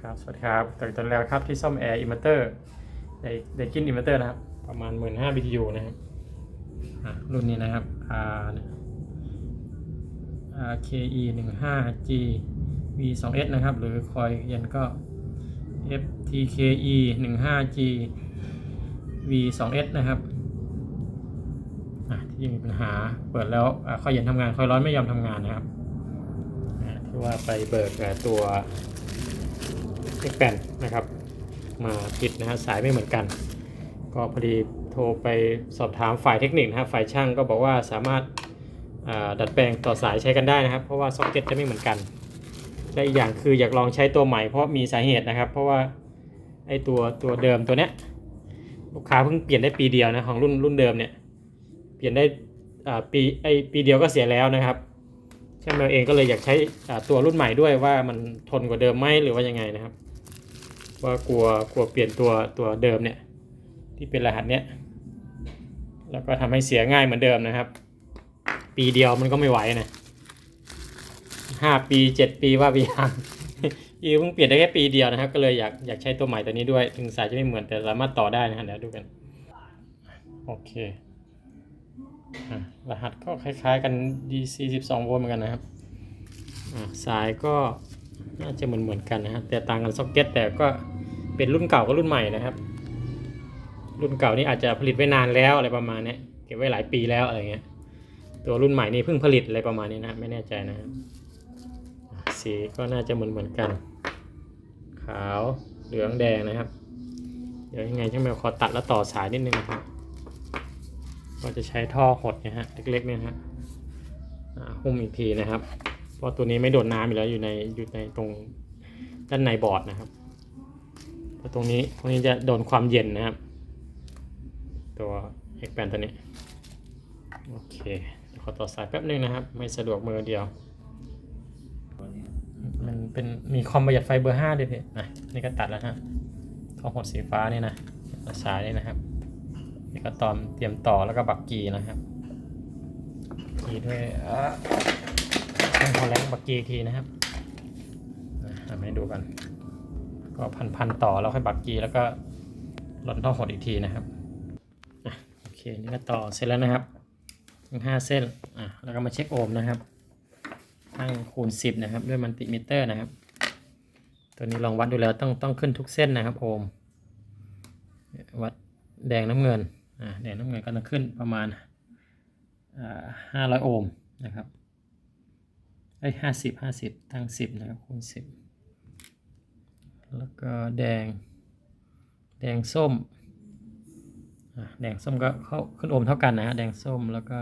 ครับสวัสดีครับตอนแล้วครับที่ซ่อมแอร์อิมเมอร์เตอร์ไดไดกินอิมเมอร์เตอร์นะครับ ประมาณ 15 BTU นะครับรุ่นนี้นะครับ R RKE 15 G V 2 S นะครับ หรือคอยเย็นก็ FTKE 15 G V 2 S นะครับที่มีปัญหาเปิดแล้วอะคอยเย็นทำงานคอยร้อนไม่ยอมทำงานนะครับ ว่าไปเบิกตัวเอ็กแปนนะครับ มาผิดนะฮะสายไม่เหมือนกัน ก็พอดีโทรไปสอบถามฝ่ายเทคนิคนะครับฝ่ายช่างก็บอกว่าสามารถดัดแปลงต่อสายใช้กันได้นะครับ เพราะว่าซ็อกเก็ตจะไม่เหมือนกันและอีกอย่างคืออยากลองใช้ตัวใหม่เพราะมีสาเหตุนะครับ เพราะว่าไอตัวตัวเดิมตัวเนี้ยลูกค้าเพิ่งเปลี่ยนได้ปีเดียวนะของรุ่นรุ่นเดิมเนี่ยเปลี่ยนได้ปีไอปีเดียวก็เสียแล้วนะครับ ช่างเราเองก็เลยอยากใช้ตัวรุ่นใหม่ด้วยว่ามันทนกว่าเดิมไหมหรือว่ายังไงนะครับ ว่ากลัวกลัวเปลี่ยนตัวตัวเดิมเนี่ย ที่เป็นรหัสเนี้ยแล้วก็ทำให้เสียง่ายเหมือนเดิมนะครับ ปีเดียวมันก็ไม่ไหวนะห้าปีเจ็ดปีว่าไปยังอีเพิ่งเปลี่ยนได้แค่ปีเดียวนะครับ ก็เลยอยากอยากใช้ตัวใหม่ตัวนี้ด้วย ถึงสายจะไม่เหมือนแต่สามารถต่อได้นะฮะเดี๋ยวดูกัน โอเค รหัสก็คล้ายๆกัน DC 12โวลต์เหมือนกันนะครับสายก็น่าจะเหมือนๆกันนะฮะแต่ต่างกันซ็อกเก็ตแต่ก็เป็นรุ่นเก่ากับรุ่นใหม่นะครับ รุ่นเก่านี่อาจจะผลิตไว้นานแล้วอะไรประมาณนี้เก็บไว้หลายปีแล้วอะไรเงี้ยตัวรุ่นใหม่นี่เพิ่งผลิตอะไรประมาณนี้นะไม่แน่ใจนะครับสีก็น่าจะเหมือนเหมือนๆกัน ขาวเหลืองแดงนะครับ เดี๋ยวยังไงช่างแมวขอตัดแล้วต่อสายนิดนึงนะครับ ก็จะใช้ท่อหดนะฮะเล็กๆเนี่ยฮะหุ้มอีกทีนะครับ เพราะตัวนี้ไม่โดนน้ำอยู่แล้วอยู่ในอยู่ในตรงด้านในบอร์ดนะครับเพราะตรงนี้ตรงนี้จะโดนความเย็นนะครับ ตัวเอกแปนตัวนี้โอเคเดี๋ยวขอต่อสายแป๊บนึงนะครับ ไม่สะดวกมือเดียว มันเป็นมีคอมประหยัดไฟเบอร์ห้าด้วยพี่นะนี่ก็ตัดแล้วฮะท่อหดสีฟ้านี่นะสายนี่นะครับ นี่ก็ตอมเตรียมต่อแล้วก็บักกีนะครับกีด้วยเอ่อต้งพอแรงบักกีทีนะครับทำให้ดูกัน ก็พันพันต่อแล้วค่อยบักกีแล้วก็หล่นท่อหดอีกทีนะครับอโอเคนี่ก็ต่อเสร็จแล้วนะครับทั้งห้าเส้นอะแล้วก็มาเช็คโอห์มนะครับตั้งคูณสิบนะครับ ด้วยมันติมิเตอร์นะครับ ตัวนี้ลองวัดดูแล้วต้องต้องขึ้นทุกเส้นนะครับโอห์มวัดแดงน้ำเงิน แดงน้ำเงินก็ต้องขึ้นประมาณอ่าห้าร้อยโอห์มนะครับไอ้ห้าสิบห้าสิบตั้งสิบนะครับคูณสิบแล้วก็แดง แดงส้มแดงส้มก็เข้าขึ้นโอห์มเท่ากันนะฮะแดงส้มแล้วก็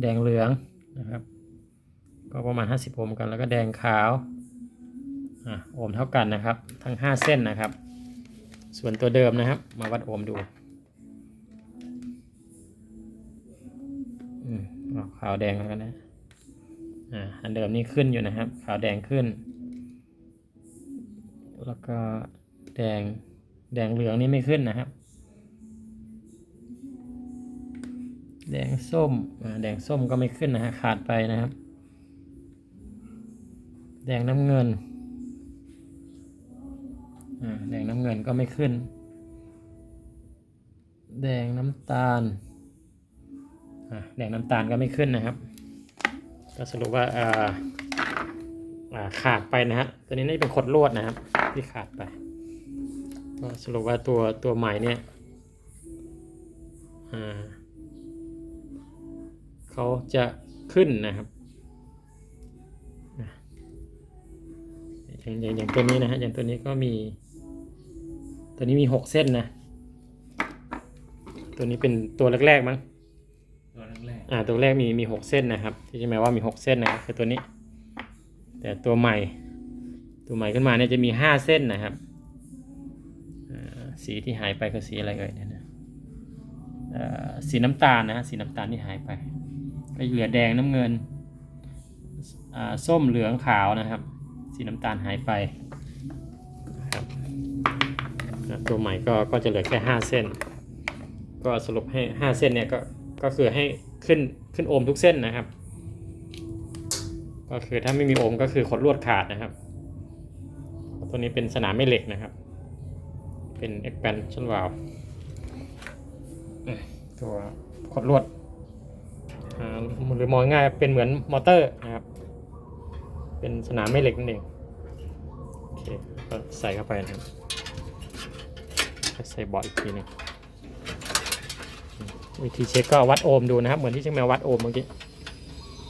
แดงเหลืองนะครับ ก็ประมาณ 50โอห์มกันแล้วก็แดงขาวอะโอห์มเท่ากันนะครับ ทั้ง 5 เส้นนะครับ ส่วนตัวเดิมนะครับ มาวัดโอห์มดูอืมขาวแดงแล้วกันนะอ่าอันเดิมนี่ขึ้นอยู่นะครับ ขาวแดงขึ้น แล้วก็แดงแดงเหลืองนี่ไม่ขึ้นนะครับ แดงส้มอ่าแดงส้มก็ไม่ขึ้นนะฮะขาดไปนะครับ แดงน้ำเงิน แดงน้ำเงินก็ไม่ขึ้น แดงน้ำตาลแดงน้ำตาลก็ไม่ขึ้นนะครับ ก็สรุปว่าขาดไปนะฮะ ตัวนี้น่าจะเป็นขดลวดนะครับ ที่ขาดไป ก็สรุปว่าตัวตัวใหม่เนี่ยเขาจะขึ้นนะครับอย่างอย่างอย่างตัวนี้นะฮะอย่างตัวนี้ก็มี ตัวนี้มีหกเส้นนะ ตัวนี้เป็นตัวแรกๆมั้ง ตัวแรกอ่า ตัวแรกมีมีหกเส้นนะครับ ที่จะหมายว่ามีหกเส้นนะครับคือตัวนี้ แต่ตัวใหม่ ตัวใหม่ขึ้นมาเนี่ยจะมีห้าเส้นนะครับอ่าสีที่หายไปคือสีอะไรเอ่ยเนี่ยนะเอ่อสีน้ำตาลนะฮะสีน้ำตาลที่หายไปก็เหลือแดงน้ำเงินอ่าส้มเหลืองขาวนะครับ สีน้ำตาลหายไป ตัวใหม่ก็ก็จะเหลือแค่ห้าเส้น ก็สรุปให้ห้าเส้นเนี่ยก็ก็คือให้ขึ้นขึ้นโอห์มทุกเส้นนะครับ ก็คือถ้าไม่มีโอห์มก็คือขดลวดขาดนะครับ ตัวนี้เป็นสนามแม่เหล็กนะครับ เป็น expansion valve ตัวขดลวดอ่าหรือมองง่ายๆเป็นเหมือนมอเตอร์นะครับ เป็นสนามแม่เหล็กนั่นเองโอเคก็ใส่เข้าไปนะครับ ใส่บอร์ดอีกทีหนึงวิธีเช็คก็วัดโอห์มดูนะครับ เหมือนที่เช็คแมววัดโอห์มเมื่อกี้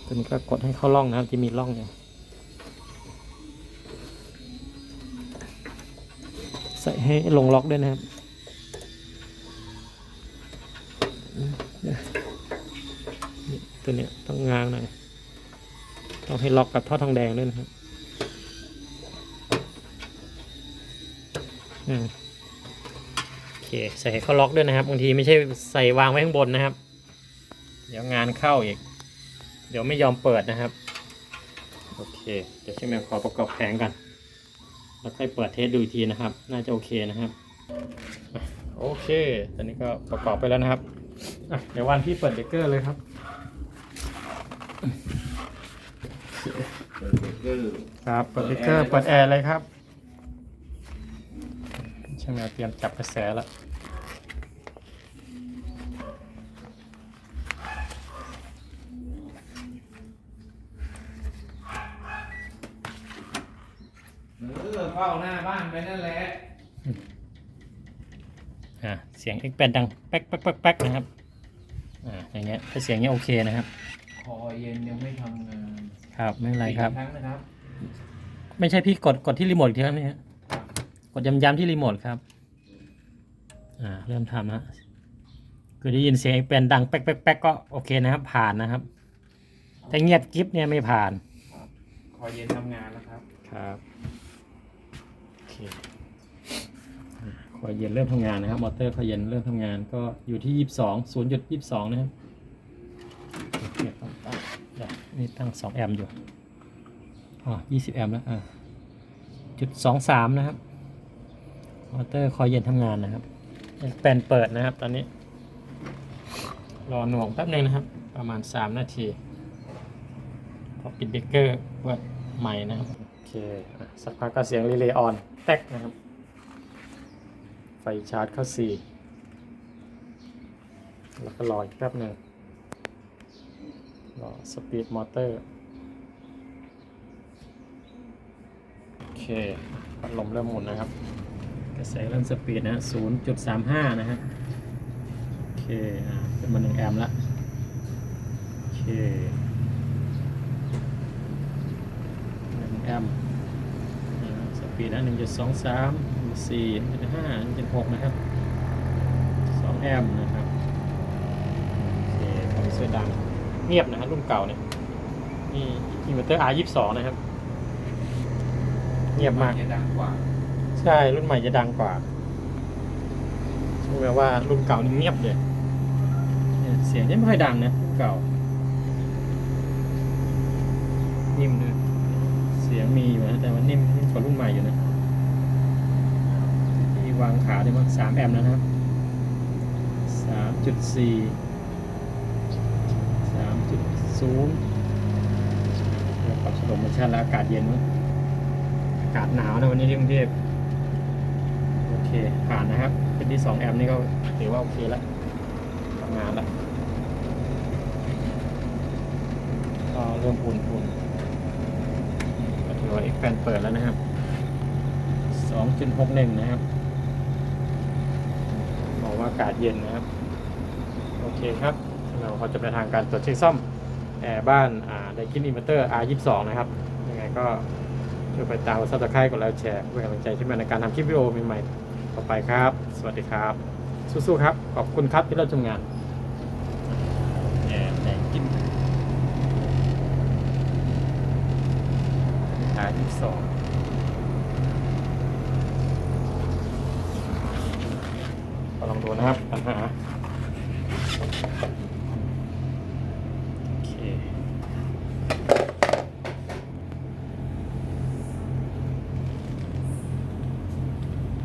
ตัวนี้ก็กดให้เข้าร่องนะครับที่มีร่องเนี่ยใส่ให้ลงล็อกด้วยนะครับตัวเนี้ยต้องง้างหน่อยต้องให้ล็อกกับท่อทองแดงด้วยนะครับ อืม ใส่เข้าล็อกด้วยนะครับบางทีไม่ใช่ใส่วางไว้ข้างบนนะครับ เดี๋ยวงานเข้าอีก เดี๋ยวไม่ยอมเปิดนะครับ โอเค เดี๋ยวช่วยแม่ขอประกอบแผงกันแล้วค่อยเปิดเทสดูอีกทีนะครับ น่าจะโอเคนะครับ โอเค ตอนนี้ก็ประกอบไปแล้วนะครับเดี๋ยววันพี่เปิดเบรกเกอร์เลยครับเปิดเบรกเกอร์ครับเปิดเบรกเกอร์เปิดแอร์เลยครับช่างแมวเตรียมจับกระแสแล้ว เฝ้าหน้าบ้านไปนั่นแหละอ่าเสียงเอ็กแปดดังแป๊กแป๊กแป๊กแป๊กนะครับอ่าอย่างเงี้ยถ้าเสียงเงี้ยโอเคนะครับคอเย็นยังไม่ทำงานครับไม่เป็นไรครับ อีกครั้งนะครับ ไม่ใช่พี่กดกดที่รีโมทอีกทีครับเนี่ยกดย้ำๆที่รีโมทครับอ่าเริ่มทำแล้วคือได้ยินเสียงเป็นดังแป๊กแป๊กแป๊กก็โอเคนะครับ ผ่านนะครับแต่เงียบกริฟเนี่ยไม่ผ่าน คอเย็นทำงานแล้วครับ ครับ คอ่าคอยเย็นเริ่มทำงานนะครับ มอเตอร์คอยเย็นเริ่มทำงานก็อยู่ที่ยี่สิบสองศูนย์จุดยี่สิบสองนะครับนี่ตั้งสองแอมป์อยู่ อ๋อยี่สิบแอมป์แล้ว อ่าจุดสองสามนะครับ มอเตอร์คอยเย็นทำงานนะครับแปนเปิดนะครับ ตอนนี้ รอหน่วงแป๊บนึงนะครับ ประมาณ3นาที พอปิดเบรกเกอร์เปิดใหม่นะครับ โอเค สักพักก็เสียงรีเลย์ออน แตกนะครับ ไฟชาร์จเข้า4แล้วก็รออีกแป๊บหนึ่งรอสปีดมอเตอร์ โอเคพัดลมเริ่มหมุนนะครับ กระแสเริ่มสปีดนะฮะ0.35นะฮะ โอเค อ่าเป็นมาหนึ่งแอมป์ละโอเคหนึ่งแอมป์อ่าส ปีดนะหนึ่งจุดสองสามหนึ่งสี่หนึ่งจุดห้าหนึ่งจุดหกนะครับสองแอมป์นะครับโอเคคอมพิวเตอร์ดังเงียบนะครับรุ่นเก่าเนี่ยนี่อินเวอร์เตอร์ R ยี่สิบสองนะครับ เงียบมากจะดังกว่า ใช่รุ่นใหม่จะดังกว่าช่วงแปลว่ารุ่นเก่านี่เงียบเลยเนี่ยเสียงจะไม่ค่อยดังนะรุ่นเก่านิ่มเลยเสียงมีอยู่นะแต่ว่านิ่มนิ่ม กว่ารุ่นใหม่อยู่นะที่วางขาได้มั้งสามแอมป์แล้วนะครับสามจุดสี่สามจุดศูนย์แล้วปรับสโลโมชั่นแล้วอากาศเย็นมั้งอากาศหนาวนะวันนี้ที่กรุงเทพโอเค ผ่านนะครับ เป็นที่2แอมป์นี่ก็ถือว่าโอเคแล้วทำงานแล้วก็เริ่มอุ่นอุ่น ก็ถือว่า X แฟนเปิดแล้วนะครับ 2.61 นะครับ บอกว่าอากาศเย็นนะครับ โอเคครับ เราก็จะไปทางการตรวจเช็คซ่อมแอร์บ้านไดคินอินเวอร์เตอร์ R22 นะครับ ยังไงก็ช่วยไปตามซับสไครต์กดไลค์แชร์เพื่เป็นกำลังใจที่มาในการทำคลิปวิดีโอใหม่ๆต่อไปครับ สวัสดีครับ สู้ๆครับ ขอบคุณครับที่เราชมงานแย่แดงกินขายที่สองลองดูนะครับปัญหา